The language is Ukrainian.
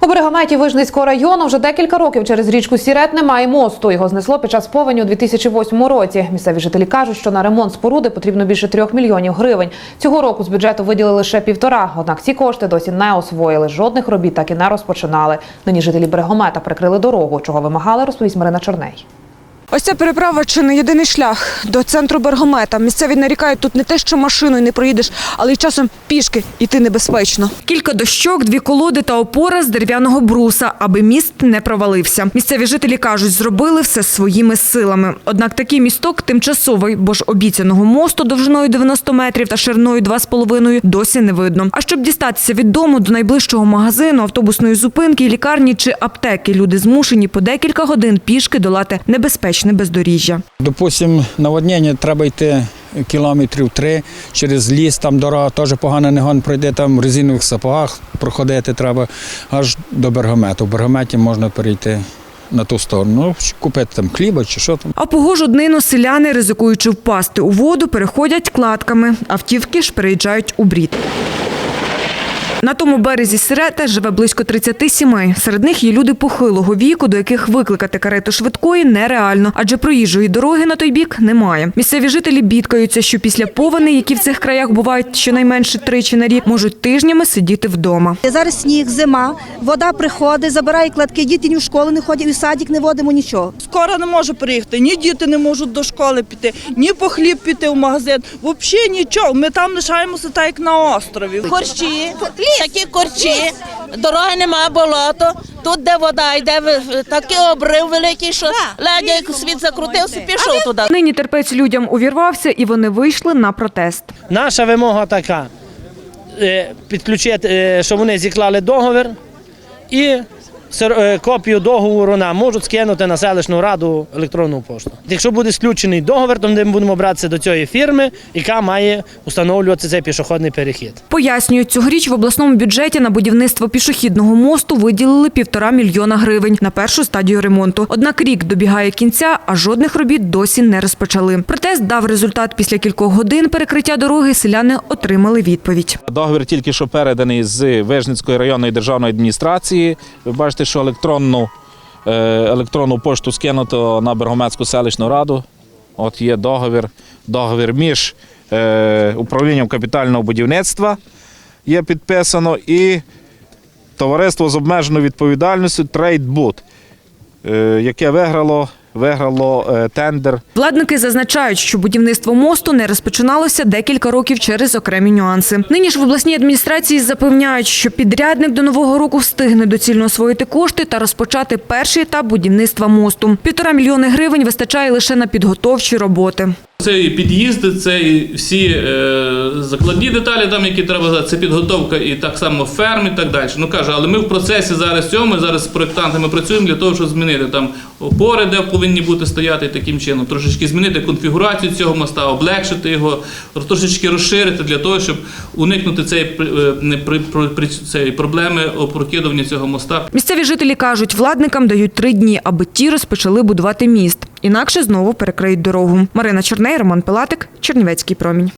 У Берегометі Вижницького району вже декілька років через річку Сірет немає мосту. Його знесло під час повені у 2008 році. Місцеві жителі кажуть, що на ремонт споруди потрібно більше трьох мільйонів гривень. Цього року з бюджету виділили лише півтора. Однак ці кошти досі не освоїли. Жодних робіт так і не розпочинали. Нині жителі Берегомета прикрили дорогу. Чого вимагали, розповість Марина Чорней. Ось ця переправа чи не єдиний шлях до центру Бергомета. Місцеві нарікають, тут не те, що машиною не проїдеш, але й часом пішки йти небезпечно. Кілька дощок, дві колоди та опора з дерев'яного бруса, аби міст не провалився. Місцеві жителі кажуть, зробили все своїми силами. Однак такий місток тимчасовий, бо ж обіцяного мосту довжиною 90 метрів та шириною 2,5 досі не видно. А щоб дістатися від дому до найближчого магазину, автобусної зупинки, лікарні чи аптеки, люди змушені по декілька годин пішки долати небезпечне бездоріжжя. Допустим, наводнення треба йти кілометрів три через ліс, там дорога теж погано не гон пройде, там в резинових сапогах проходити треба аж до Бергомету. В Бергометі можна перейти на ту сторону, ну, купити там хліба чи що там. А погожу днину селяни, ризикуючи впасти у воду, переходять кладками. Автівки ж переїжджають у брід. На тому березі Сирета живе близько 30 сімей. Серед них є люди похилого віку, до яких викликати карету швидкої нереально, адже проїжджої дороги на той бік немає. Місцеві жителі бідкаються, що після повеней, які в цих краях бувають щонайменше тричі на рік, можуть тижнями сидіти вдома. Зараз сніг, зима, вода приходить, забирає кладки, діти ні в школу не ходять, і в садик не водимо нічого. Скоро не може приїхати, ні діти не можуть до школи піти, ні по хліб піти в магазин. Взагалі нічого. Ми там лишаємося так, як на острові. корчі, такі корчі, дороги нема, болото. Тут, де вода йде, в- такий обрив великий, що ледь як світ закрутився, пішов туди. Нині терпець людям увірвався, і вони вийшли на протест. Наша вимога така: е, підключити, е, щоб вони зіклали договір і копію договору нам можуть скинути на селищну раду електронну пошту. Якщо буде сключений договір, то ми будемо братися до цієї фірми, яка має встановлювати цей пішохідний перехід. Пояснюють, цьогоріч в обласному бюджеті на будівництво пішохідного мосту виділили півтора мільйона гривень на першу стадію ремонту. Однак рік добігає кінця, а жодних робіт досі не розпочали. Протест дав результат після кількох годин перекриття дороги. Селяни отримали відповідь. Договір тільки що переданий з Вижницької районної державної адміністрації. Ви бачите, що електронну, е, електронну пошту скинуто на Бергомецьку селищну раду. От є договір, договір між е, управлінням капітального будівництва є підписано і товариство з обмеженою відповідальністю Трейдбуд, яке виграло, виграло е, тендер Владники зазначають, що будівництво мосту не розпочиналося декілька років через окремі нюанси. Нині ж в обласній адміністрації запевняють, що підрядник до нового року встигне доцільно освоїти кошти та розпочати перший етап будівництва мосту. Півтора мільйони гривень вистачає лише на підготовчі роботи. Це і під'їзди, це і всі е, закладні деталі, там, які треба знати, це підготовка і так само ферм і так далі. Ну кажу, але ми в процесі зараз цього, ми зараз з проєктантами працюємо для того, щоб змінити там опори, де повинні бути стояти таким чином, трошечки змінити конфігурацію цього моста, облегшити його, трошечки розширити для того, щоб уникнути цієї е, при, при, при- цієї проблеми опрокидування цього моста. Місцеві жителі кажуть, владникам дають три дні, аби ті розпочали будувати міст. Інакше знову перекриють дорогу. Марина Чорней, Роман Пилатик, Чернівецький промінь.